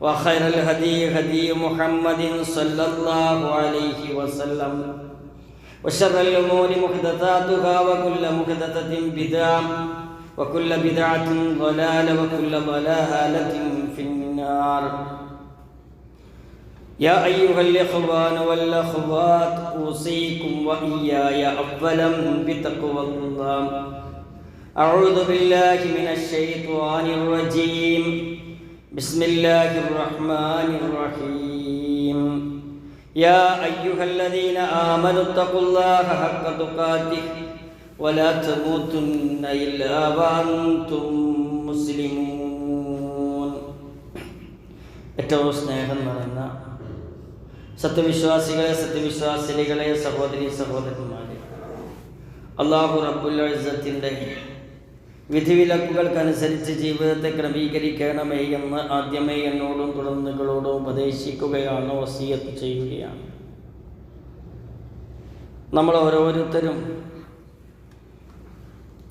وخير الهدي هدي محمد صلى الله عليه وسلم. وشر الأمور محدثاتها وكل محدثة بدعة وكل بدعة ضلالة وكل ضلالة في النار. يا أيها الإخوان والأخوات أوصيكم وإياي أولا بتقوى الله. أعوذ بالله من الشيطان الرجيم. بسم الله الرحمن الرحيم يا أيها الذين آمنوا اتقوا الله حق تقاته ولا تموتن إلا وأنتم مسلمون ഏറ്റവും സ്നേഹം നിറഞ്ഞ സത്യവിശ്വാസികളെ സത്യവിശ്വാസിനികളെ സഹോദരി സഹോദരന്മാരെ അള്ളാഹു റബ്ബുൽ ഇസ്സത്തിൻ്റെ വിധിവിലക്കുകൾക്കനുസരിച്ച് ജീവിതത്തെ ക്രമീകരിക്കണമേ എന്ന് ആദ്യമേ എന്നോടും തുടർന്നുകളോടും ഉപദേശിക്കുകയാണ് വസീയത്ത് ചെയ്യുകയാണ്. നമ്മൾ ഓരോരുത്തരും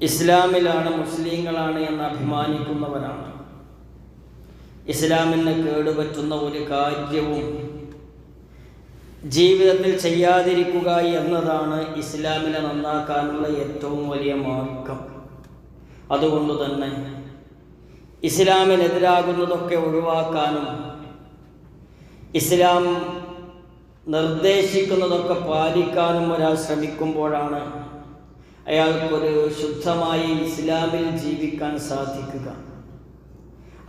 ഇസ്ലാമിലാണ് മുസ്ലിങ്ങളാണ് എന്ന് അഭിമാനിക്കുന്നവരാണ്. ഇസ്ലാമിന് കേടുപറ്റുന്ന ഒരു കാര്യവും ജീവിതത്തിൽ ചെയ്യാതിരിക്കുക എന്നതാണ് ഇസ്ലാമിനെ നന്നാക്കാനുള്ള ഏറ്റവും വലിയ മാർഗം. അതുകൊണ്ട് തന്നെ ഇസ്ലാമിനെതിരാകുന്നതൊക്കെ ഒഴിവാക്കാനും ഇസ്ലാം നിർദ്ദേശിക്കുന്നതൊക്കെ പാലിക്കാനും ഒരാൾ ശ്രമിക്കുമ്പോഴാണ് അയാൾക്കൊരു ശുദ്ധമായി ഇസ്ലാമിൽ ജീവിക്കാൻ സാധിക്കുക.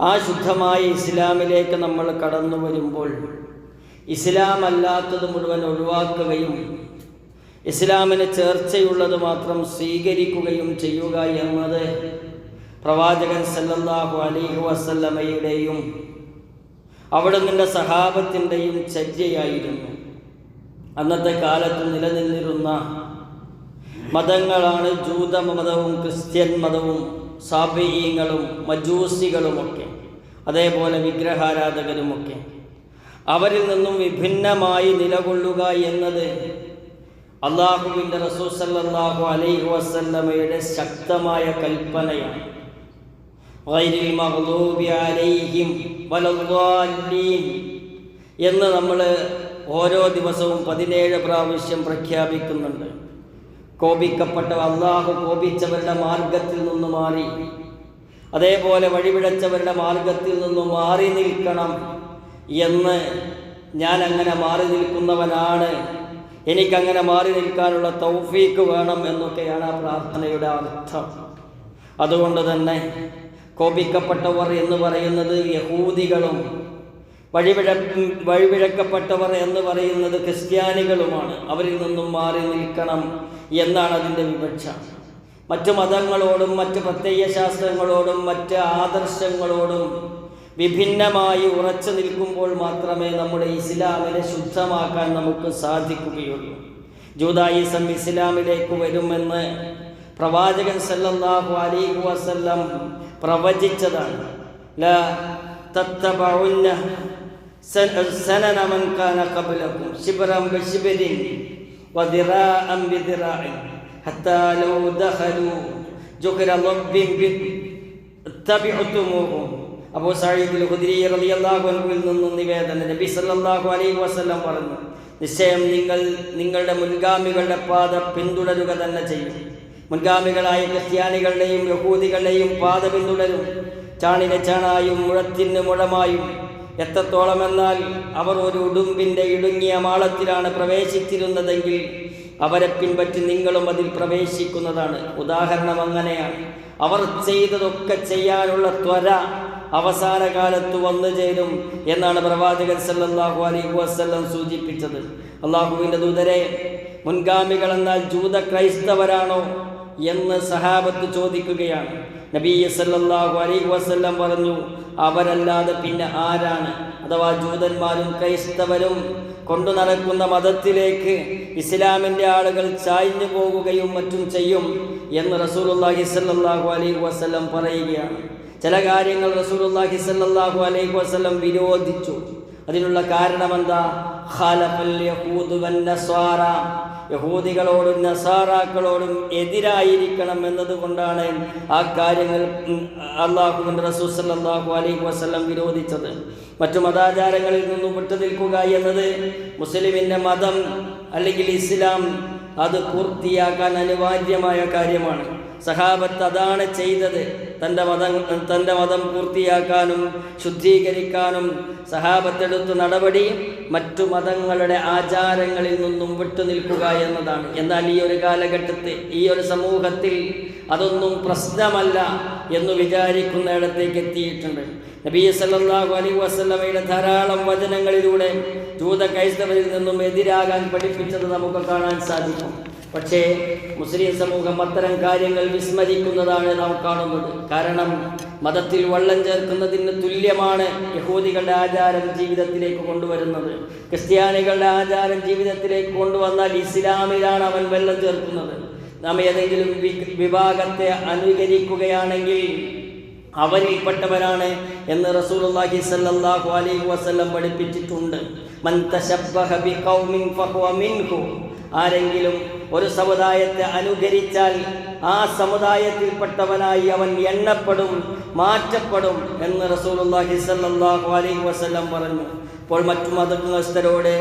ആ ശുദ്ധമായി ഇസ്ലാമിലേക്ക് നമ്മൾ കടന്നു വരുമ്പോൾ ഇസ്ലാം അല്ലാത്തത് മുഴുവൻ ഒഴിവാക്കുകയും ഇസ്ലാമിന് ചേർച്ചയുള്ളത് മാത്രം സ്വീകരിക്കുകയും ചെയ്യുക എന്നത് പ്രവാചകൻ സല്ലല്ലാഹു അലൈഹി വസല്ലമയുടെയും നിന്റെ സഹാബത്തിന്റെയും ചര്യയായിരുന്നു. അന്നത്തെ കാലത്ത് നിലനിന്നിരുന്ന മതങ്ങളാണ് ജൂത മതവും ക്രിസ്ത്യൻ മതവും സാബീയങ്ങളും മജൂസികളുമൊക്കെ അതേപോലെ വിഗ്രഹാരാധകരുമൊക്കെ. അവരിൽ നിന്നും വിഭിന്നമായി നിലകൊള്ളുക എന്നത് അള്ളാഹുവിന്റെ റസൂസല്ലാഹു അലൈഹി വസല്ലമയുടെ ശക്തമായ കൽപ്പനയാണ്. എന്ന് നമ്മൾ ഓരോ ദിവസവും പതിനേഴ് പ്രാവശ്യം പ്രഖ്യാപിക്കുന്നുണ്ട്. കോപിക്കപ്പെട്ട അള്ളാഹു കോപിച്ചവരുടെ മാർഗത്തിൽ നിന്ന് മാറി. അതേപോലെ വഴിപിഴച്ചവരുടെ മാർഗത്തിൽ നിന്ന് മാറി നിൽക്കണം എന്ന് ഞാൻ അങ്ങനെ മാറി നിൽക്കുന്നവനാണ് എനിക്കങ്ങനെ മാറി നിൽക്കാനുള്ള തൗഫീക്ക് വേണം എന്നൊക്കെയാണ് ആ പ്രാർത്ഥനയുടെ അർത്ഥം. അതുകൊണ്ട് തന്നെ കോപിക്കപ്പെട്ടവർ എന്ന് പറയുന്നത് യഹൂദികളും വഴിപിഴ വഴിപിഴക്കപ്പെട്ടവർ എന്ന് പറയുന്നത് ക്രിസ്ത്യാനികളുമാണ്. അവരിൽ നിന്നും മാറി നിൽക്കണം എന്നാണ് അതിന്റെ വിവക്ഷ. മറ്റു മതങ്ങളോടും മറ്റ് പ്രത്യയശാസ്ത്രങ്ങളോടും മറ്റ് ആദർശങ്ങളോടും വിഭിന്നമായി ഉറച്ചു നിൽക്കുമ്പോൾ മാത്രമേ നമ്മുടെ ഇസ്ലാമിനെ ശുദ്ധമാക്കാൻ നമുക്ക് സാധിക്കുകയുള്ളൂ. ജൂതായിസം ഇസ്ലാമിലേക്ക് വരുമെന്ന് പ്രവാചകൻ സല്ലല്ലാഹു അലൈഹി വസല്ലം പ്രവചിച്ചതാണ്. അബൂ സാഹിബിൽ നിന്നും നിവേദന നബി സല്ലല്ലാഹു അലൈഹി വസല്ലം പറഞ്ഞു നിശ്ചയം നിങ്ങൾ നിങ്ങളുടെ മുൻഗാമികളുടെ പാത പിന്തുടരുക തന്നെ ചെയ്യും. മുൻഗാമികളായ ക്രിസ്ത്യാനികളുടെയും യഹൂദികളുടെയും പാത പിന്തുടരും. ചാണിന് ചാണായും മുഴത്തിന് മുഴമായും. എത്രത്തോളം എന്നാൽ അവർ ഒരു ഉടുമ്പിന്റെ ഇടുങ്ങിയ മാളത്തിലാണ് പ്രവേശിച്ചിരുന്നതെങ്കിൽ അവരെ പിൻപറ്റി നിങ്ങളും അതിൽ പ്രവേശിക്കുന്നതാണ്. ഉദാഹരണം അങ്ങനെയാണ്. അവർ ചെയ്തതൊക്കെ ചെയ്യാനുള്ള ത്വര അവസാന കാലത്ത് വന്നു ചേരും എന്നാണ് പ്രവാചകൻ സല്ലാഹു അലൈഹി വസല്ലം സൂചിപ്പിച്ചത്. അള്ളാഹുവിന്റെ ദൂതരെ മുൻഗാമികൾ എന്നാൽ ജൂത ക്രൈസ്തവരാണോ എന്ന് സഹാബത്ത് ചോദിക്കുകയാണ്. നബി സല്ലാഹു അലൈഹി വസല്ലം പറഞ്ഞു അവരല്ലാതെ പിന്നെ ആരാണ്? അഥവാ ജൂതന്മാരും ക്രൈസ്തവരും കൊണ്ടു നടക്കുന്ന മതത്തിലേക്ക് ഇസ്ലാമിന്റെ ആളുകൾ ചായ്ഞ്ഞു പോകുകയും മറ്റും ചെയ്യും എന്ന് റസൂലുള്ളാഹി സല്ലാഹു അലൈഹി വസല്ലം പറയുകയാണ്. ചില കാര്യങ്ങൾ റസൂലുള്ളാഹി സല്ലല്ലാഹു അലൈഹി വസല്ലം വിരോധിച്ചു. അതിനുള്ള കാരണം എന്താ ഖാലഫൽ യഹൂദു വൻ നസ്വാറ. യഹൂദികളോടും നസാറാക്കളോടും എതിരായിരിക്കണം എന്നതുകൊണ്ടാണ് ആ കാര്യങ്ങൾ അള്ളാഹുവിന്റെ റസൂൽ സല്ലല്ലാഹു അലൈഹി വസല്ലം വിരോധിച്ചത്. മറ്റു മതാചാരങ്ങളിൽ നിന്നും വിട്ടു നിൽക്കുക എന്നത് മുസ്ലിമിന്റെ മതം അല്ലെങ്കിൽ ഇസ്ലാം അത് പൂർത്തിയാക്കാൻ അനിവാര്യമായ കാര്യമാണ്. സഹാബത്ത് അതാണ് ചെയ്തത്. തന്റെ മതം തന്റെ മതം പൂർത്തിയാക്കാനും ശുദ്ധീകരിക്കാനും സഹാബത്തെടുത്ത നടപടി മറ്റു മതങ്ങളുടെ ആചാരങ്ങളിൽ നിന്നും വിട്ടുനിൽക്കുക എന്നതാണ്. എന്നാൽ ഈ ഒരു കാലഘട്ടത്തിൽ ഈ ഒരു സമൂഹത്തിൽ അതൊന്നും പ്രശ്നമല്ല എന്ന് വിചാരിക്കുന്നിടത്തേക്ക് എത്തിയിട്ടുണ്ട്. നബി സല്ലാഹു അലൈഹി വസ്ലമയുടെ ധാരാളം വചനങ്ങളിലൂടെ ജൂത ക്രൈസ്തവരിൽ നിന്നും എതിരാകാൻ പഠിപ്പിച്ചത് നമുക്ക് കാണാൻ സാധിക്കും. പക്ഷേ മുസ്ലിം സമൂഹം അത്തരം കാര്യങ്ങൾ വിസ്മരിക്കുന്നതാണ് നാം കാണുന്നത്. കാരണം മതത്തിൽ വള്ളം ചേർക്കുന്നതിന് തുല്യമാണ് യഹൂദികളുടെ ആചാരം ജീവിതത്തിലേക്ക് കൊണ്ടുവരുന്നത്. ക്രിസ്ത്യാനികളുടെ ആചാരം ജീവിതത്തിലേക്ക് കൊണ്ടുവന്നാൽ ഇസ്ലാമിലാണ് അവൻ വെള്ളം ചേർക്കുന്നത്. നാം ഏതെങ്കിലും വിഭാഗത്തെ അനുകരിക്കുകയാണെങ്കിൽ അവരിൽപ്പെട്ടവരാണ് എന്ന് റസൂലുള്ളാഹി സ്വല്ലല്ലാഹു അലൈഹി വസല്ലം പഠിപ്പിച്ചിട്ടുണ്ട്. ഫഹുവ ആരെങ്കിലും ഒരു സമുദായത്തെ അനുകരിച്ചാൽ ആ സമുദായത്തിൽപ്പെട്ടവനായി അവൻ എണ്ണപ്പെടും മാറ്റപ്പെടും എന്ന് റസൂലുള്ളാഹി സ്വല്ലല്ലാഹു അലൈഹി വസല്ലം പറഞ്ഞു. അപ്പോൾ മറ്റു മതസ്ഥരോട്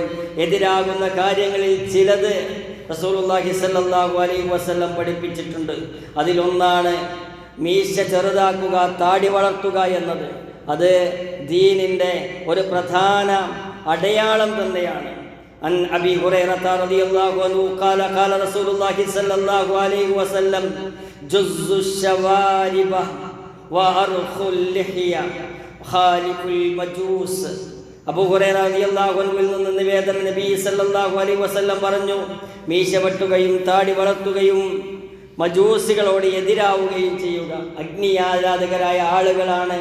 എതിരാകുന്ന കാര്യങ്ങളിൽ ചിലത് റസൂലുള്ളാഹി സ്വല്ലല്ലാഹു അലൈഹി വസല്ലം പഠിപ്പിച്ചിട്ടുണ്ട്. അതിലൊന്നാണ് മീശ ചെറുതാക്കുക താടി വളർത്തുക എന്നത്. അത് ദീനിന്റെ ഒരു പ്രധാന അടയാളം തന്നെയാണ്. عن أبي هريرة رضي الله عنه قال قال رسول الله صلى الله عليه وسلم جز الشوارب وأرخ اللحية خالق المجوس അബൂ ഹുറൈറ റളിയല്ലാഹു അൻഹുവിൽ നിന്ന് നിവേദനം നബി സല്ലല്ലാഹു അലൈഹി വസല്ലം പറഞ്ഞു മീശ വെട്ടുകയും താടി വളർത്തുകയും മജൂസികളോട് എതിരാവുകയും ചെയ്യുക അഗ്നി ആരാധകരായ ആളുകളാണ്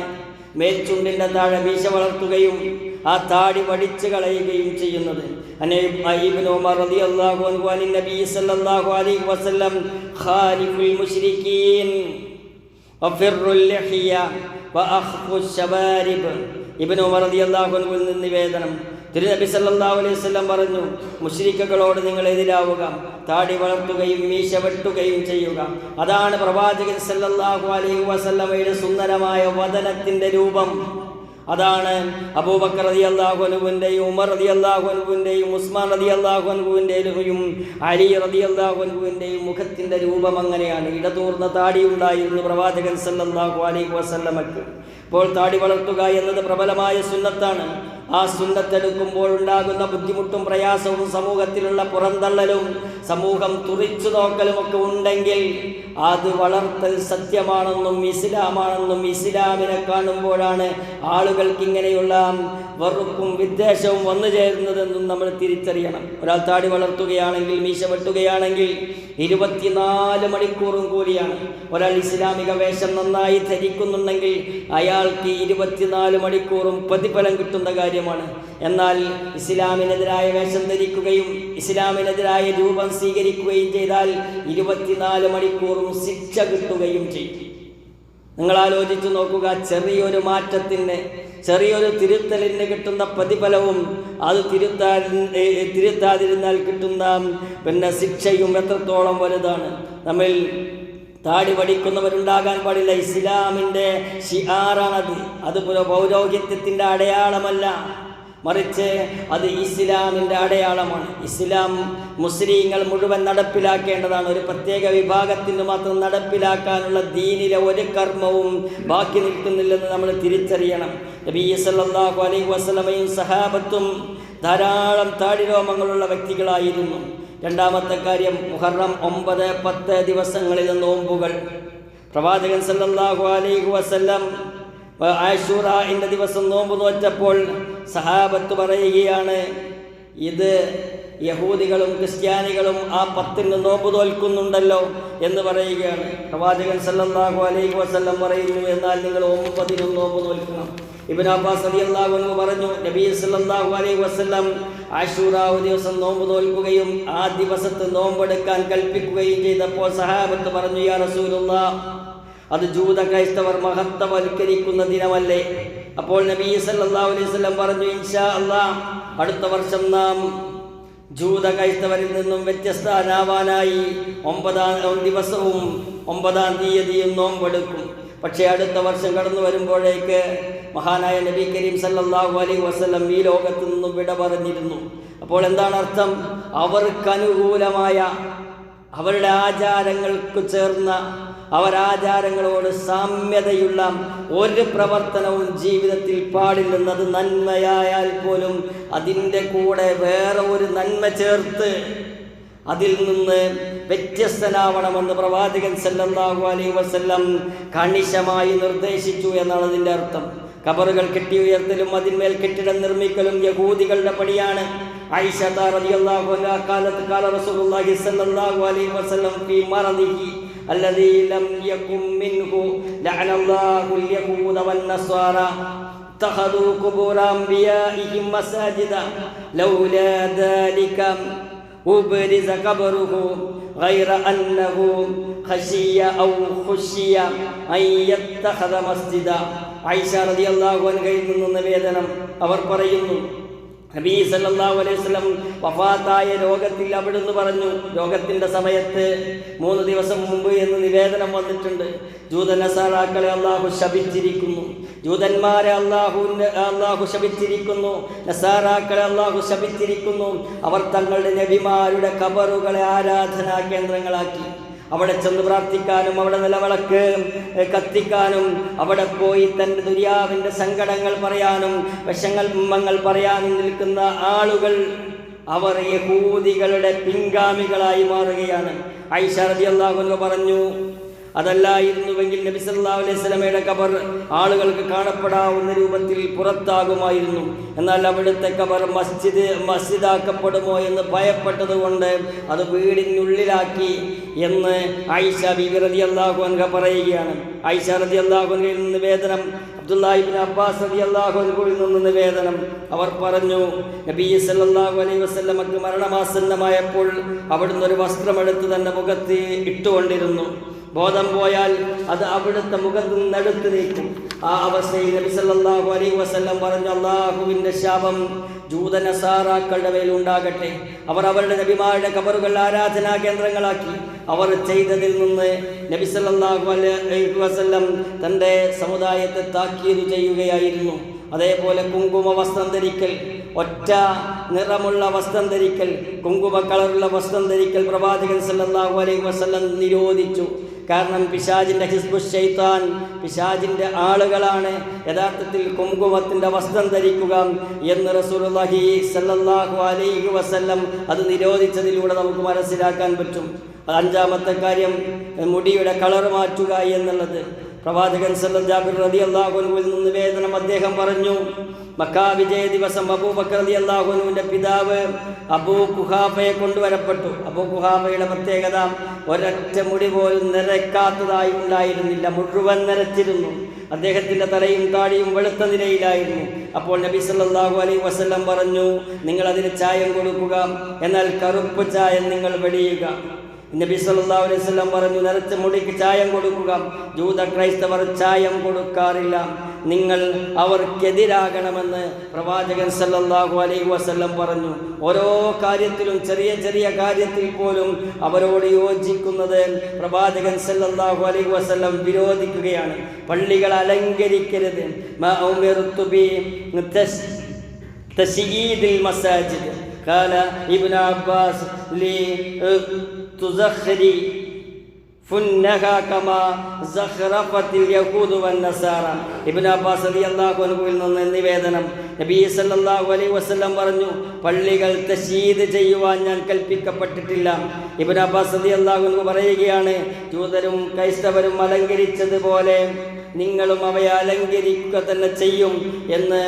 മേൽച്ചുണ്ടിൻ്റെ താഴെ മീശ വളർത്തുകയും ആ താടി വടിച്ചു കളയുകയും ചെയ്യുന്നത്. ഇബ്നു അൻഹുവിൽ നിന്ന് നിവേദനം തിരുനബി സല്ലല്ലാഹു അലൈഹി വസല്ലം പറഞ്ഞു മുശ്രിക്കുകളോട് നിങ്ങൾ എതിരാവുക താടി വളർത്തുകയും മീശ വെട്ടുകയും ചെയ്യുക. അതാണ് പ്രവാചകൻ സല്ലാഹു അലൈഹി വസല്ലമയുടെ സുന്ദരമായ വദനത്തിന്റെ രൂപം. അതാണ് അബൂബക്കർ റതി അള്ളാഹുനുവിന്റെയും ഉമർ റതി അള്ളാഹുനുവിന്റെയും ഉസ്മാൻ റതി അള്ളാഹുനുവിന്റെയും അലി റതി അള്ളാഹുനുവിന്റെയും മുഖത്തിന്റെ രൂപം അങ്ങനെയാണ്. ഇടതൂർന്ന താടിയുണ്ടായിരുന്നു പ്രവാചകൻ സല്ലാഹു അലൈഹി വസല്ലമക്ക് അപ്പോൾ താടി വളർത്തുക എന്നത് പ്രബലമായ സുന്നത്താണ്. ആ സുന്നത്തെടുക്കുമ്പോൾ ഉണ്ടാകുന്ന ബുദ്ധിമുട്ടും പ്രയാസവും സമൂഹത്തിലുള്ള പുറന്തള്ളലും സമൂഹം തുറിച്ചു നോക്കലുമൊക്കെ ഉണ്ടെങ്കിൽ അത് വളർത്തൽ സത്യമാണെന്നും ഇസ്ലാമാണെന്നും ഇസ്ലാമിനെ കാണുമ്പോഴാണ് ആളുകൾക്ക് ഇങ്ങനെയുള്ള വെറുപ്പും വിദ്വേഷവും വന്നു ചേരുന്നതെന്നും നമ്മൾ തിരിച്ചറിയണം. ഒരാൾ താടി വളർത്തുകയാണെങ്കിൽ മീശ വെട്ടുകയാണെങ്കിൽ ഇരുപത്തിനാല് മണിക്കൂറും കൂടിയാണ് ഒരാൾ ഇസ്ലാമിക വേഷം നന്നായി ധരിക്കുന്നുണ്ടെങ്കിൽ അയാൾക്ക് ഇരുപത്തിനാല് മണിക്കൂറും പ്രതിഫലം കിട്ടുന്ന കാര്യമാണ്. എന്നാൽ ഇസ്ലാമിനെതിരായ വേഷം ധരിക്കുകയും ഇസ്ലാമിനെതിരായ രൂപം സ്വീകരിക്കുകയും ചെയ്താൽ ഇരുപത്തിനാല് മണിക്കൂറും ശിക്ഷ കിട്ടുകയും ചെയ്യും. നിങ്ങൾ ആലോചിച്ചു നോക്കുക ചെറിയൊരു മാറ്റത്തിന് ചെറിയൊരു തിരുത്തലിന് കിട്ടുന്ന പ്രതിഫലവും അത് തിരുത്താ തിരുത്താതിരുന്നാൽ കിട്ടുന്ന പിന്നെ ശിക്ഷയും എത്രത്തോളം വലുതാണ്. നമ്മൾ താടി പഠിക്കുന്നവരുണ്ടാകാൻ പാടില്ല. ഇസ്ലാമിന്റെ ഷിആറാണത് അത് പുര- പൗരോഹിത്യത്തിന്റെ അടയാളമല്ല. മറിച്ച് അത് ഇസ്ലാമിന്റെ അടയാളമാണ്. ഇസ്ലാം മുസ്ലിങ്ങൾ മുഴുവൻ നടപ്പിലാക്കേണ്ടതാണ്. ഒരു പ്രത്യേക വിഭാഗത്തിന് മാത്രം നടപ്പിലാക്കാനുള്ള ദീനിലെ ഒരു കർമ്മവും ബാക്കി നിൽക്കുന്നില്ലെന്ന് നമ്മൾ തിരിച്ചറിയണം. നബി സല്ലല്ലാഹു അലൈഹി വസല്ലമയും സഹാബത്തും ധാരാളം താടി രോമങ്ങളുള്ള വ്യക്തികളായിരുന്നു. രണ്ടാമത്തെ കാര്യം മുഹറം ഒമ്പത് പത്ത് ദിവസങ്ങളിൽ നോമ്പുകൾ. പ്രവാചകൻ സല്ലല്ലാഹു അലൈഹി വസല്ലം ആഷൂറ ദിവസം നോമ്പ് നോറ്റപ്പോൾ സഹാബത്ത് പറയുകയാണ് ഇത് യഹൂദികളും ക്രിസ്ത്യാനികളും ആ പത്തിന് നോമ്പ് തോൽക്കുന്നുണ്ടല്ലോ എന്ന് പറയുകയാണ്. പ്രവാചകൻ സല്ലാഹു അലൈഹി വസ്ല്ലം പറയുന്നു എന്നാൽ നിങ്ങൾ ഒമ്പതിനും നോമ്പ് നോൽക്കണം. ഇബൻ അബ്ബാസ് റളിയല്ലാഹു അൻഹു പറഞ്ഞു നബി സല്ലല്ലാഹു അലൈഹി വസല്ലം ആഷൂറ ദിവസം നോമ്പ് തോൽക്കുകയും ആ ദിവസത്തെ നോമ്പെടുക്കാൻ കൽപ്പിക്കുകയും ചെയ്തപ്പോൾ സഹാബത്ത് പറഞ്ഞു യാ റസൂലുള്ള അത് ജൂത ക്രൈസ്തവർ മഹത്വവൽക്കരിക്കുന്ന ദിനമല്ലേ? അപ്പോൾ നബി സല്ലല്ലാഹു അലൈഹി വസല്ലം പറഞ്ഞു ഇൻഷാ അല്ലാഹ് അടുത്ത വർഷം നാം ജൂത ക്രൈസ്തവരിൽ നിന്നും വ്യത്യസ്തനാവാനായി ഒമ്പതാം ദിവസവും ഒമ്പതാം തീയതിയും നോമ്പെടുക്കും. പക്ഷേ അടുത്ത വർഷം കടന്നു വരുമ്പോഴേക്ക് മഹാനായ നബി കരീം സല്ലാഹു അലൈഹി വസ്ലം ഈ ലോകത്ത് നിന്നും വിട പറഞ്ഞിരുന്നു. അപ്പോൾ എന്താണ് അർത്ഥം? അവർക്ക് അനുകൂലമായ അവരുടെ ആചാരങ്ങൾക്ക് ചേർന്ന അവരാചാരങ്ങളോട് സാമ്യതയുള്ള ഒരു പ്രവർത്തനവും ജീവിതത്തിൽ പാടില്ലെന്നത് നന്മയായാൽ പോലും അതിന്റെ കൂടെ വേറെ ഒരു നന്മ ചേർത്ത് അതിൽ നിന്ന് വ്യത്യസ്തനാവണമെന്ന് പ്രവാചകൻ സല്ലാഹു അലൈ വസ്ല്ലം കണിശമായി നിർദ്ദേശിച്ചു എന്നാണ് അതിന്റെ അർത്ഥം. കബറുകൾ കെട്ടി ഉയർത്തലും അതിന്മേൽ കെട്ടിടം നിർമ്മിക്കലും യഹൂദികളുടെ പണിയാണ് ആയിഷ റളിയല്ലാഹു അൻഹ കാലത്ത് കാല റസൂലുള്ളാഹി സ്വല്ലല്ലാഹു അലൈഹി വസല്ലം ഫീ മറദിഹി الذي لم يكن منه لعن الله اليهود والنصارى اتخذوا قبور أنبيائهم مساجدا لولا ذلك أبرز قبره غير أنه خشي أو خشي أن يتخذ مسجدا ഐഷ റളിയല്ലാഹു അൻഹയിൽ നിന്ന് നിവേദനം അവർ പറയുന്നു. നബി സല്ലല്ലാഹു അലൈഹി വസല്ലം വഫാത്തായ രോഗത്തിൽ അവിടുന്ന് പറഞ്ഞു രോഗത്തിന്റെ സമയത്ത് മൂന്ന് ദിവസം മുമ്പ് എന്ന് നിവേദനം വന്നിട്ടുണ്ട്. ജൂതനസാറാക്കളെ അള്ളാഹു ശപിച്ചിരിക്കുന്നു. ജൂതന്മാരെ അള്ളാഹു അള്ളാഹു ശപിച്ചിരിക്കുന്നു. നസാറാക്കളെ അള്ളാഹു ശപിച്ചിരിക്കുന്നു. അവർ തങ്ങളുടെ നബിമാരുടെ കബറുകളെ ആരാധനാ കേന്ദ്രങ്ങളാക്കി. അവിടെ ചെന്ന് പ്രാർത്ഥിക്കാനും അവിടെ നിലവിളക്ക് കത്തിക്കാനും അവിടെ പോയി തന്റെ ദുര്യാവിന്റെ സങ്കടങ്ങൾ പറയാനും വിഷങ്ങൾ ബിംബങ്ങൾ പറയാനും നിൽക്കുന്ന ആളുകൾ അവർ യഹൂദികളുടെ പിൻഗാമികളായി മാറുകയാണ്. ഐഷ അൻഹ പറഞ്ഞു അതല്ലായിരുന്നുവെങ്കിൽ നബി സല്ലല്ലാഹു അലൈഹി സ്വലമയുടെ കബർ ആളുകൾക്ക് കാണപ്പെടാവുന്ന രൂപത്തിൽ പുറത്താകുമായിരുന്നു. എന്നാൽ അവിടുത്തെ കബർ മസ്ജിദ് മസ്ജിദാക്കപ്പെടുമോ എന്ന് ഭയപ്പെട്ടതുകൊണ്ട് അത് വീടിനുള്ളിലാക്കി എന്ന് ഐഷ ബിബി അള്ളാഹു അൻഹ പറയുകയാണ്. ഐഷ റതി അൻഹയിൽ നിന്ന് വേദനം അബ്ദുല്ലാഹിബിൻ അബ്ബാസ് അള്ളാഹു അൻഹുവിൽ നിന്ന് നിവേദനം. അവർ പറഞ്ഞു നബി സല്ലല്ലാഹു അലൈഹി വസല്ലമക്ക് മരണമാസന്നമായപ്പോൾ അവിടുന്ന് ഒരു വസ്ത്രമെടുത്ത് തന്റെ മുഖത്ത് ഇട്ടുകൊണ്ടിരുന്നു. ബോധം പോയാൽ അത് അവിടുത്തെ മുഖത്ത് നിന്ന് നീക്കും. ആ അവസ്ഥയിൽ നബി സല്ലല്ലാഹു അലൈഹി വസല്ലം പറഞ്ഞു അള്ളാഹുവിന്റെ ശാപം ജൂതനസാറാക്കളുടെ മേൽ ഉണ്ടാകട്ടെ. അവർ അവരുടെ നബിമാരുടെ കബറുകൾ ആരാധനാ കേന്ദ്രങ്ങളാക്കി. അവർ ചെയ്തതിൽ നിന്ന് നബി സല്ലല്ലാഹു അലൈഹി വസല്ലം തന്റെ സമുദായത്തെ താക്കീത് ചെയ്യുകയായിരുന്നു. അതേപോലെ കുങ്കുമ വസ്ത്രം ധരിക്കൽ ഒറ്റ നിറമുള്ള വസ്ത്രം ധരിക്കൽ കുങ്കുമ കളറുള്ള വസ്ത്രം ധരിക്കൽ പ്രവാചകൻ സല്ലാഹു അലൈഹി വസല്ലം നിരോധിച്ചു. കാരണം പിശാജിന്റെ ഹിസ്ബു ഷെയ്ത്താൻ പിശാജിന്റെ ആളുകളാണ് യഥാർത്ഥത്തിൽ കുങ്കുമത്തിന്റെ വസ്ത്രം ധരിക്കുക എന്ന് റസൂലുള്ളാഹി സല്ലല്ലാഹു അലൈഹി വസല്ലം അത് നിരോധിച്ചതിലൂടെ നമുക്ക് മനസ്സിലാക്കാൻ പറ്റും. അഞ്ചാമത്തെ കാര്യം മുടിയുടെ കളർ മാറ്റുക എന്നുള്ളത്. പ്രവാചകൻ സല്ലം ജാബിർ റതി അള്ളാഹുനുവിൽ നിന്ന് വേദനം അദ്ദേഹം പറഞ്ഞു. മക്കാ വിജയ ദിവസം അബൂബക്കർ റതി അള്ളാഹുനുവിന്റെ പിതാവ് അബൂ കുഹാബയെ കൊണ്ടുവരപ്പെട്ടു. അബൂ കുഹാബയുടെ പ്രത്യേകത ഒരൊറ്റ മുടി പോലും നിരക്കാത്തതായി ഉണ്ടായിരുന്നില്ല. മുഴുവൻ നിരച്ചിരുന്നു അദ്ദേഹത്തിന്റെ തലയും താടിയും വെളുത്ത നിലയിലായിരുന്നു. അപ്പോൾ നബി സല്ലല്ലാഹു അലൈഹി വസല്ലം പറഞ്ഞു നിങ്ങൾ അതിന് ചായം കൊടുക്കുക എന്നാൽ കറുപ്പ് ചായം നിങ്ങൾ വെടിയുക നബി സല്ലല്ലാഹു അലൈഹി വസല്ലം പറഞ്ഞു നരച്ച മുടിക്ക് ചായം കൊടുക്കുക ജൂത ക്രൈസ്തവർ ചായം കൊടുക്കാറില്ല നിങ്ങൾ അവർക്കെതിരാകണമെന്ന് പ്രവാചകൻ സല്ലല്ലാഹു അലൈഹി വസല്ലം പറഞ്ഞു ഓരോ കാര്യത്തിലും ചെറിയ ചെറിയ കാര്യത്തിൽ പോലും അവരോട് യോജിക്കുന്നത് പ്രവാചകൻ സല്ലല്ലാഹു അലൈഹി വസല്ലം വിരോധിക്കുകയാണ് പള്ളികൾ അലങ്കരിക്കരുത് മാ ഉമിർതു ബി തസ്- തസ്യീദിൽ മസാജിദ് قال ابن عباس لتزخري ഫുന്നഹ കമാ സഖ്റഫത്തിൽ യഹൂദു വന്നസാറ ഇബ്നു അബ്ബാസ് റളിയല്ലാഹു അൻഹുവിൽ നിന്ന് നിവേദനം. നബി സല്ലല്ലാഹു അലൈഹി വസല്ലം പറഞ്ഞു പള്ളികൾ തശീദ് ചെയ്യുവാൻ ഞാൻ കൽപ്പിക്കപ്പെട്ടിട്ടില്ല. ഇബ്നു അലി അള്ളാഹു പറയുകയാണ് ജൂതരും ക്രൈസ്തവരും അലങ്കരിച്ചതുപോലെ നിങ്ങളും അവയെ അലങ്കരിക്കുക തന്നെ ചെയ്യും എന്ന്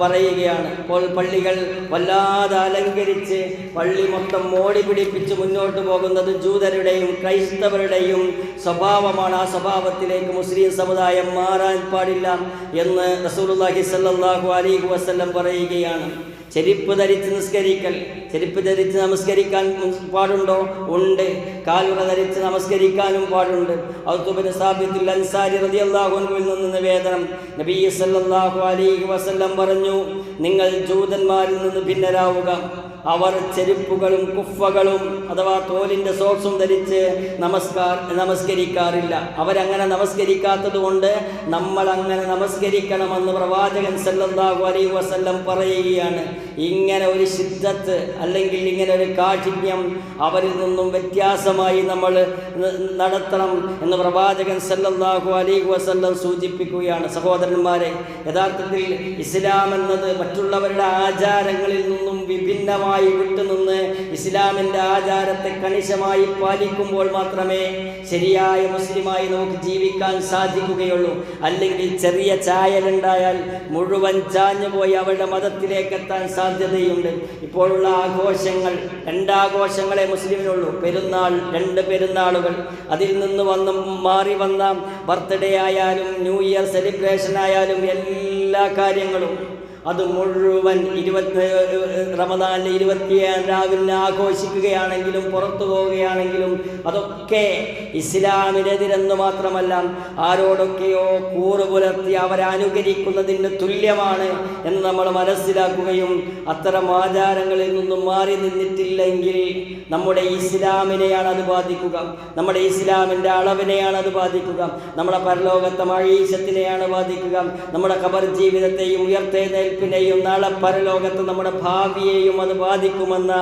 പറയുകയാണ്. അപ്പോൾ പള്ളികൾ വല്ലാതെ അലങ്കരിച്ച് പള്ളി മൊത്തം മോടി പിടിപ്പിച്ച് മുന്നോട്ട് പോകുന്നത് ജൂതരുടെയും ക്രൈസ്തവരുടെയും സ്വഭാവമാണ്. ആ സ്വഭാവത്തിലേക്ക് മുസ്ലിം സമുദായം മാറാൻ പാടില്ല എന്ന് റസൂലുള്ളാഹി സ്വല്ലല്ലാഹു അലൈഹി വസല്ലം പറയുകയാണ്. ചെരുപ്പ് ധരിച്ച് നിസ്കരിക്കൽ. ചെരുപ്പ് ധരിച്ച് നമസ്കരിക്കാൻ പാടുണ്ടോ? ഉണ്ട്. കാലുറ ധരിച്ച് നമസ്കരിക്കാനും പാടുണ്ട്. ഔത്തുബിന് സാബിത്തുൽ അൻസാരി റതി അൻഹുവിൽ നിന്ന് നിവേദനം. നബി സല്ലല്ലാഹു അലൈഹി വസല്ലം പറഞ്ഞു നിങ്ങൾ ജൂതന്മാരിൽ നിന്ന് ഭിന്നരാവുക. അവർ ചെരുപ്പുകളും കുഫകളും അഥവാ തോലിന്റെ സോക്സും ധരിച്ച് നമസ്കാർ നമസ്കരിക്കാറില്ല. അവരങ്ങനെ നമസ്കരിക്കാത്തത് കൊണ്ട് നമ്മൾ അങ്ങനെ നമസ്കരിക്കണമെന്ന് പ്രവാചകൻ സല്ലാഹു അലൈ വസല്ലം പറയുകയാണ്. ഇങ്ങനെ ഒരു ശുദ്ധത്ത് അല്ലെങ്കിൽ ഇങ്ങനെ ഒരു കാഠിന്യം അവരിൽ നിന്നും വ്യത്യാസമായി നമ്മൾ നടത്തണം എന്ന് പ്രവാചകൻ സല്ലാഹു അലൈഹി വസല്ലം സൂചിപ്പിക്കുകയാണ്. സഹോദരന്മാരെ യഥാർത്ഥത്തിൽ ഇസ്ലാം എന്നത് മറ്റുള്ളവരുടെ ആചാരങ്ങളിൽ നിന്നും വിഭിന്നമായി വിട്ടുനിന്ന് ഇസ്ലാമിന്റെ ആചാരത്തെ കണിശമായി പാലിക്കുമ്പോൾ മാത്രമേ ശരിയായ മുസ്ലിമായി നമുക്ക് ജീവിക്കാൻ സാധിക്കുകയുള്ളൂ. അല്ലെങ്കിൽ ചെറിയ ചായലുണ്ടായാൽ മുഴുവൻ ചാഞ്ഞുപോയി അവരുടെ മതത്തിലേക്ക് എത്താൻ സാധ്യതയുണ്ട്. ഇപ്പോഴുള്ള ആഘോഷങ്ങൾ രണ്ടാഘോഷങ്ങളെ മുസ്ലിമിനുള്ളൂ. പെരുന്നാൾ രണ്ട് പെരുന്നാളുകൾ. അതിൽ നിന്ന് വന്ന് മാറി വന്ന ബർത്ത്ഡേ ആയാലും ന്യൂ ഇയർ സെലിബ്രേഷൻ ആയാലും എല്ലാ കാര്യങ്ങളും അത് മുഴുവൻ ഇരുപത്തി റമദാനിലെ ഇരുപത്തിയേഴാം രാവിലെ ആഘോഷിക്കുകയാണെങ്കിലും പുറത്തു പോവുകയാണെങ്കിലും അതൊക്കെ ഇസ്ലാമിനെതിരെന്ന് മാത്രമല്ല ആരോടൊക്കെയോ കൂറ് പുലർത്തി അവരനുകരിക്കുന്നതിന് തുല്യമാണ് എന്ന് നമ്മൾ മനസ്സിലാക്കുകയും അത്തരം ആചാരങ്ങളിൽ നിന്നും മാറി നിന്നിട്ടില്ലെങ്കിൽ നമ്മുടെ ഇസ്ലാമിനെയാണ് അത് ബാധിക്കുക. നമ്മുടെ ഇസ്ലാമിന്റെ അളവിനെയാണ് അത് ബാധിക്കുക. നമ്മുടെ പരലോകത്തെ മഴീശത്തിനെയാണ് ബാധിക്കുക. നമ്മുടെ ഖബർ ജീവിതത്തെയും ഉയർത്തെഴുന്നേൽപ്പിനെയും നാളെ പരലോകത്ത് നമ്മുടെ ഭാവിയെയും അത് ബാധിക്കുമെന്ന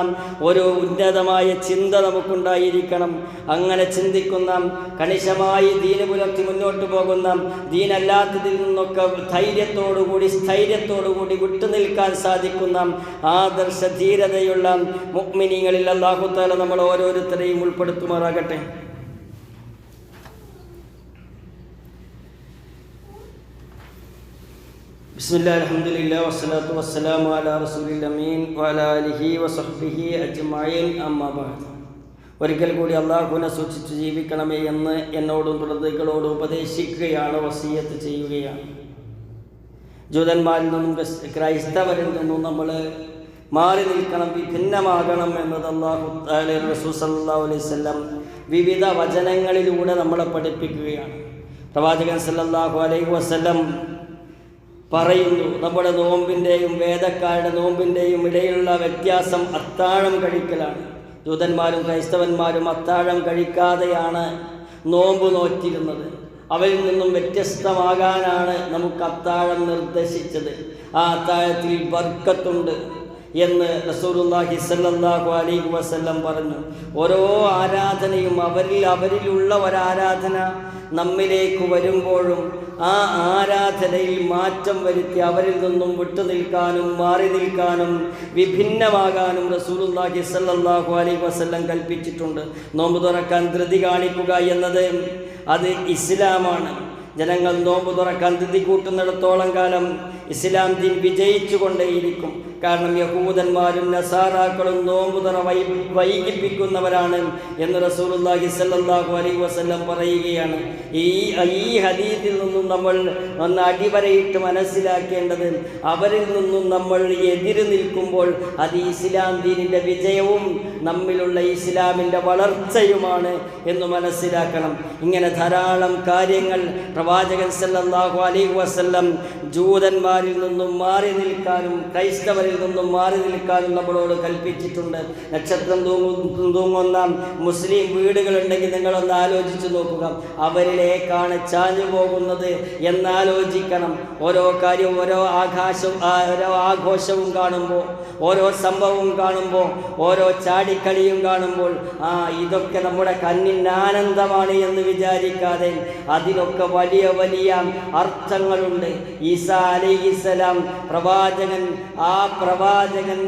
ഒരു ഉന്നതമായ ചിന്ത നമുക്കുണ്ടായിരിക്കണം. അങ്ങനെ ചിന്തിക്കുന്ന കണിശമായി ദീന പുലർത്തി മുന്നോട്ട് പോകുന്ന ദീനല്ലാത്തതിൽ നിന്നൊക്കെ ധൈര്യത്തോടുകൂടി സ്ഥൈര്യത്തോടുകൂടി വിട്ടുനിൽക്കാൻ സാധിക്കുന്ന ആദർശ ധീരതയുള്ള മുക്മിനിങ്ങളിൽ അള്ളാഹുത്താല നമ്മൾ ഓരോരുത്തരെയും ഉൾപ്പെടുത്തുമാറാകട്ടെ. ബിസ്മില്ലാ അലഹമുല്ല വസ്സലാത്തു വസ്സലാം അല റസൂലിമീൻ വലാലിഹി വസഹബിഹി അജ്മായിൻ അമ്മാബാദ് ഒരിക്കൽ കൂടി അള്ളാഹുവിനെ സൂക്ഷിച്ച് ജീവിക്കണമേ എന്ന് എന്നോടും പ്രതകളോടും ഉപദേശിക്കുകയാണ് വസീയത്ത് ചെയ്യുകയാണ്. ജൂതന്മാരിൽ നിന്നും ക്രൈസ്തവരിൽ നിന്നും നമ്മൾ മാറി നിൽക്കണം വിഭിന്നമാകണം എന്നത് അള്ളാഹു റസൂൽ സല്ലാ അലൈവല്ലം വിവിധ വചനങ്ങളിലൂടെ നമ്മളെ പഠിപ്പിക്കുകയാണ്. പ്രവാചകൻ സല്ലാഹു അലൈഹി വസ്ലം പറയുന്നു നമ്മുടെ നോമ്പിന്റെയും വേദക്കാരുടെ നോമ്പിന്റെയും ഇടയിലുള്ള വ്യത്യാസം അത്താഴം കഴിക്കലാണ്. ദൂതന്മാരും ക്രൈസ്തവന്മാരും അത്താഴം കഴിക്കാതെയാണ് നോമ്പ് നോറ്റിരുന്നത്. അവരിൽ നിന്നും വ്യത്യസ്തമാകാനാണ് നമുക്ക് അത്താഴം നിർദ്ദേശിച്ചത്. ആ അത്താഴത്തിൽ ബർക്കത്തുണ്ട്. എന്ന് റസൂലുള്ളാഹി സല്ലാഹു അലൈഹി വസല്ലം പറഞ്ഞു. ഓരോ ആരാധനയും അവരിൽ അവരിലുള്ള ഒരാരാധന നമ്മിലേക്ക് വരുമ്പോഴും ആ ആരാധനയിൽ മാറ്റം വരുത്തി അവരിൽ നിന്നും വിട്ടു നിൽക്കാനും മാറി നിൽക്കാനും വിഭിന്നമാകാനും റസൂലുള്ളാഹി സല്ലാഹു അലൈഹി വസല്ലം കൽപ്പിച്ചിട്ടുണ്ട്. നോമ്പ് തുറക്കാൻ ധൃതി കാണിക്കുക എന്നത് അത് ഇസ്ലാമാണ്. ജനങ്ങൾ നോമ്പ് തുറക്കാൻ ധൃതി കൂട്ടുന്നിടത്തോളം കാലം ഇസ്ലാം ദീൻ വിജയിച്ചു കൊണ്ടേയിരിക്കും കാരണം യഹൂദന്മാരും നസാറാക്കളും നോമ്പുതറ വൈ വൈകിപ്പിക്കുന്നവരാണ് എന്ന് റസൂലുള്ളാഹി സല്ലാഹു അലൈഹി വസല്ലം പറയുകയാണ്. ഈ ഈ ഹദീസിൽ നിന്നും നമ്മൾ ഒന്ന് അടിവരയിട്ട് മനസ്സിലാക്കേണ്ടത് അവരിൽ നിന്നും നമ്മൾ എതിര് നിൽക്കുമ്പോൾ അത് ഇസ്ലാം ദീനിന്റെ വിജയവും നമ്മിലുള്ള ഇസ്ലാമിന്റെ വളർച്ചയുമാണ് എന്ന് മനസ്സിലാക്കണം. ഇങ്ങനെ ധാരാളം കാര്യങ്ങൾ പ്രവാചകൻ സല്ലല്ലാഹു അലൈഹി വസല്ലം ജൂതന്മാരിൽ നിന്നും മാറി നിൽക്കാനും ക്രൈസ്തവരിൽ നിന്നും മാറി നിൽക്കാനും നമ്മളോട് കൽപ്പിച്ചിട്ടുണ്ട്. നക്ഷത്രം തൂങ്ങും തൂങ്ങുന്ന മുസ്ലിം വീടുകളുണ്ടെങ്കിൽ നിങ്ങളൊന്ന് ആലോചിച്ച് നോക്കുക. അവരിലേക്കാണ് ചാഞ്ഞു പോകുന്നത് എന്നാലോചിക്കണം. ഓരോ കാര്യവും ഓരോ ആകാശവും ഓരോ ആഘോഷവും കാണുമ്പോൾ ഓരോ സംഭവവും കാണുമ്പോൾ ഓരോ ചാടിക്കളിയും കാണുമ്പോൾ ആ ഇതൊക്കെ നമ്മുടെ കണ്ണിന് ആനന്ദമാണ് എന്ന് വിചാരിക്കാതെ അതിനൊക്കെ വലിയ വലിയ അർത്ഥങ്ങളുണ്ട്. ഈസാ പ്രവാചകൻ ആ പ്രവാചകൻ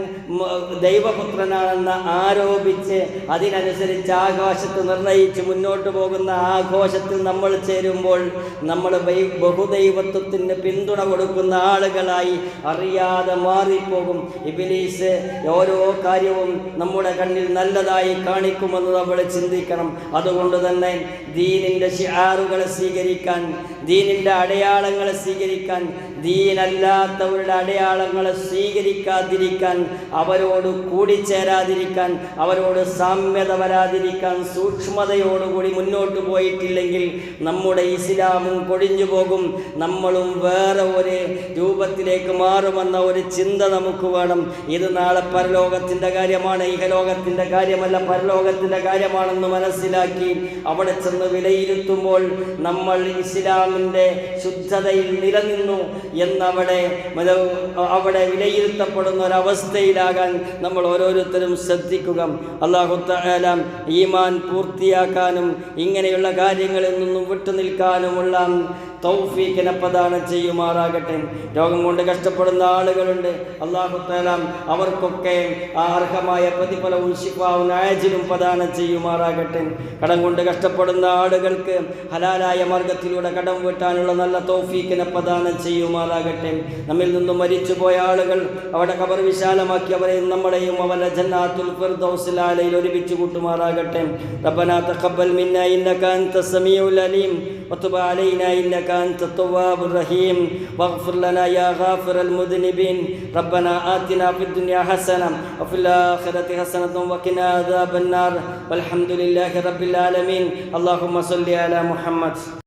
ദൈവപുത്രനാണെന്ന് ആരോപിച്ച് അതിനനുസരിച്ച് ആകാശത്ത് നിർണയിച്ച് മുന്നോട്ട് പോകുന്ന ആഘോഷത്തിൽ നമ്മൾ ചേരുമ്പോൾ നമ്മൾ ബഹുദൈവത്വത്തിന് പിന്തുണ കൊടുക്കുന്ന ആളുകളായി അറിയാതെ മാറിപ്പോകും. ഇബിലീസ് ഓരോ കാര്യവും നമ്മുടെ കണ്ണിൽ നല്ലതായി കാണിക്കുമെന്ന് നമ്മൾ ചിന്തിക്കണം. അതുകൊണ്ട് തന്നെ ദീനിന്റെ ആറുകളെ സ്വീകരിക്കാൻ ദീനിന്റെ അടയാളങ്ങളെ സ്വീകരിക്കാൻ ദീനല്ലാത്തവരുടെ അടയാളങ്ങളെ സ്വീകരിക്കാതിരിക്കാൻ അവരോട് കൂടിച്ചേരാതിരിക്കാൻ അവരോട് സാമ്യത വരാതിരിക്കാൻ സൂക്ഷ്മതയോടുകൂടി മുന്നോട്ട് പോയിട്ടില്ലെങ്കിൽ നമ്മുടെ ഇസ്ലാമും കൊടിഞ്ഞു പോകും. നമ്മളും വേറെ ഒരു രൂപത്തിലേക്ക് മാറുമെന്ന ഒരു ചിന്ത നമുക്ക് വേണം. ഇത് നാളെ പരലോകത്തിന്റെ കാര്യമാണ്. ഇഹലോകത്തിന്റെ കാര്യമല്ല പരലോകത്തിന്റെ കാര്യമാണെന്ന് മനസ്സിലാക്കി അവിടെ ചെന്ന് വിലയിരുത്തുമ്പോൾ നമ്മൾ ഇസ്ലാമിന്റെ ശുദ്ധതയിൽ നിലനിന്നു. എന്നവിടെ അവിടെ വിലയിരുത്തപ്പെടുന്ന ഒരവസ്ഥയിലാകാൻ നമ്മൾ ഓരോരുത്തരും ശ്രദ്ധിക്കുക. അള്ളാഹു തആല ഈമാൻ പൂർത്തിയാക്കാനും ഇങ്ങനെയുള്ള കാര്യങ്ങളിൽ നിന്നും വിട്ടുനിൽക്കാനുമുള്ള തൗഫീഖിനെ പ്രദാനം ചെയ്യുമാറാകട്ടെ. രോഗം കൊണ്ട് കഷ്ടപ്പെടുന്ന ആളുകളുണ്ട്. അള്ളാഹു തആല അവർക്കൊക്കെ ആ അർഹമായ പ്രതിഫലവും ഉൽഷിപ്പാവും ആജിലും പ്രദാനം ചെയ്യുമാറാകട്ടെ. കടം കൊണ്ട് കഷ്ടപ്പെടുന്ന ആളുകൾക്ക് ഹലാലായ മാർഗത്തിലൂടെ കടം വീട്ടാനുള്ള നല്ല തൗഫീഖിനെ പ്രദാനം ചെയ്യുമാറാകട്ടെ. നമ്മിൽ നിന്നും മരിച്ചുപോയ ആളുകൾ അവിടെ കബർ വിശാലമാക്കി അവരെയും നമ്മളെയും അവരുടെ ജന്നാത്തുൽ ഫിർദൗസിലാലയിൽ ഒരുമിച്ച് കൂട്ടുമാറാകട്ടെ. റബ്ബനാ തഖബ്ബൽ മിന്നാ ഇന്നക അൻത സമീഉൽ അലീം. وتب علينا إنك أنت التواب الرحيم. واغفر لنا يا غافر المذنبين. ربنا آتنا في الدنيا حسنة وفي الآخرة حسنة وقنا عذاب النار. والحمد لله رب العالمين. اللهم صل على محمد.